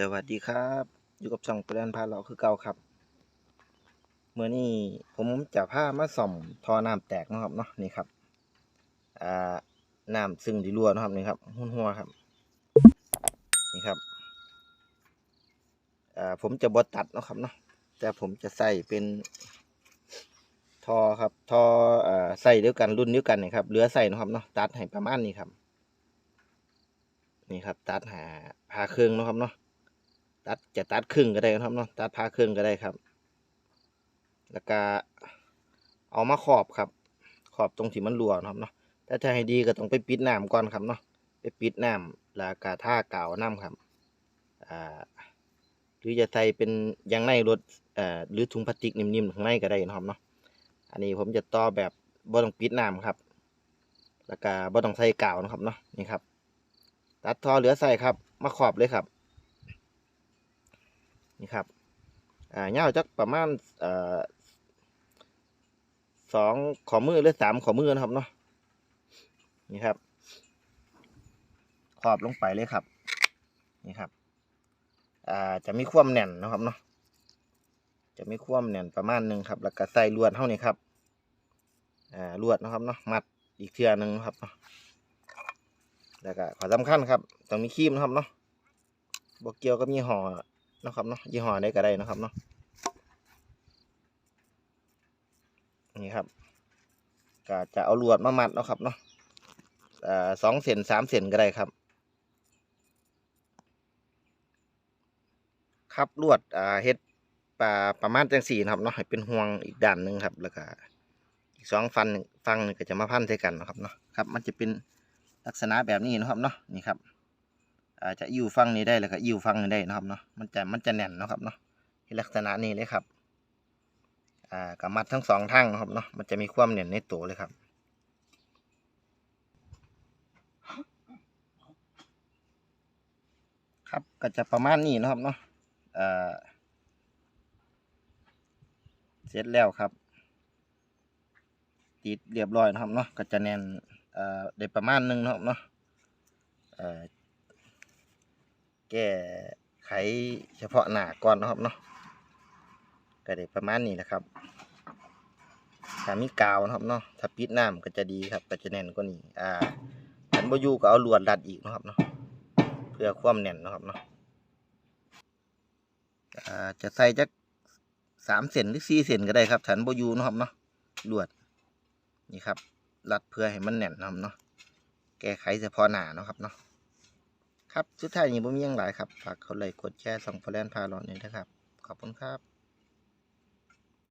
สวัสดีครับ อยู่กับช่องเปรนพาเราคือเก่าครับเมื่อนี้ผมจะพามาส่อมทอน้ำแตกนะครับเนาะนี่ครับอ่าน้ำซึ่งที่รั่วนะครับนี่ครับหุ่นหัวครับ นี่ครับอ่าผมจะบดตัดนะครับเนาะแต่ผมจะใส่เป็นท่อครับท่ออ่าใส่เดียวกันรุ่นเดียวกันนี่ครับเหลือใส่นะครับเนาะตัดให้ประมาณนี้ครับนี่ครับ ตัดหาพาเครื่องนะครับเนาะ ตัดจะตัดครึ่งก็ได้ครับเนาะตัดพาครึ่งก็ได้ครับ แล้วก็เอามาขอบครับ ขอบตรงที่มันรั่วนะครับเนาะถ้าจะให้ดีก็ต้องไปปิดน้ำก่อนครับเนาะไปปิดน้ำแล้วก็ท่ากาวน้ำครับอ่าหรือจะใส่เป็นยางในรถเอ่อหรือถุงพลาสติกนิ่มๆข้างในก็ได้นะครับเนาะอันนี้ผมจะต่อแบบบ่ต้องปิดน้ำครับ แล้วก็บ่ต้องใส่กาวนะครับเนาะนี่ครับ ตัดทอเหลือใส่ครับ มาขอบเลยครับ นี่ครับอ่าเงาจักประมาณอ่อสองขอมือหรือสามขอมือนะครับเนาะนี่ครับ ขอบลงไปเลยครับ นี่ครับ อ่าจะมีความแน่นนะครับเนาะจะมีความแน่นประมาณหนึ่งครับ แล้วก็ใส่ลวดเท่านี้ครับ อ่าลวดนะครับเนาะมัดอีกเทือหนึ่งครับเนาะแล้วก็ขอสำคัญครับต้องมีครีมนะครับเนาะบกเกี่ยวกับยี่ห้อ นะครับเนาะยี่ห้อใดก็ได้นะครับเนาะนี่ครับก็จะเอาลวดมามัดนะครับเนาะสองเซนสามเซนก็ได้ครับ ครับลวดอ่าเฮ็ดปลาประมาณจังสี่นะครับเนาะให้เป็นห่วงอีกด้านหนึ่งครับ แล้วก็อีกสองฟันฟังหนึ่งก็จะมาพันใส่กันนะครับเนาะครับ มันจะเป็นลักษณะแบบนี้นะครับเนาะนี่ครับ อาจจะอิ่วฟังนี้ได้แล้วก็อิ่วฟังนี้ได้นะครับเนาะมันจะมันจะแน่นนะครับเนาะที่ลักษณะนี้เลยครับ อ่ากับมัดทั้งสองทางนะครับเนาะมันจะมีความแน่นในตัวเลยครับครับก็จะประมาณนี้นะครับเนาะเอ่อเสร็จแล้วครับ ติดเรียบร้อยนะครับเนาะก็จะแน่นเอ่อได้ประมาณหนึงนะครับเนาะอ่อ แก้ไขเฉพาะหน้าก่อนนะครับเนาะก็ได้ประมาณนี้แหละครับถ้ามีกาวนะครับเนาะถ้าปิดน้ำก็จะดีครับ ก็จะแน่นกว่านี้อ่าอันบอยู่ก็เอาลวดรัดอีกนะครับเนาะเพื่อความแน่นนะครับเนาะอ่าจะใส่จักสามเซนหรือสี่เซนก็ได้ครับถันโบยู่นะครับเนาะลวดนี่ครับรัดเพื่อให้มันแน่นนะครับเนาะแก้ไขเฉพาะหนานะครับเนาะ ครับ สุดท้ายนี้ผมมียังหลายครับ ฝากกดไลค์กดแชร์ส่องฟอแลนพาหลอนนี่นะครับ ขอบคุณครับ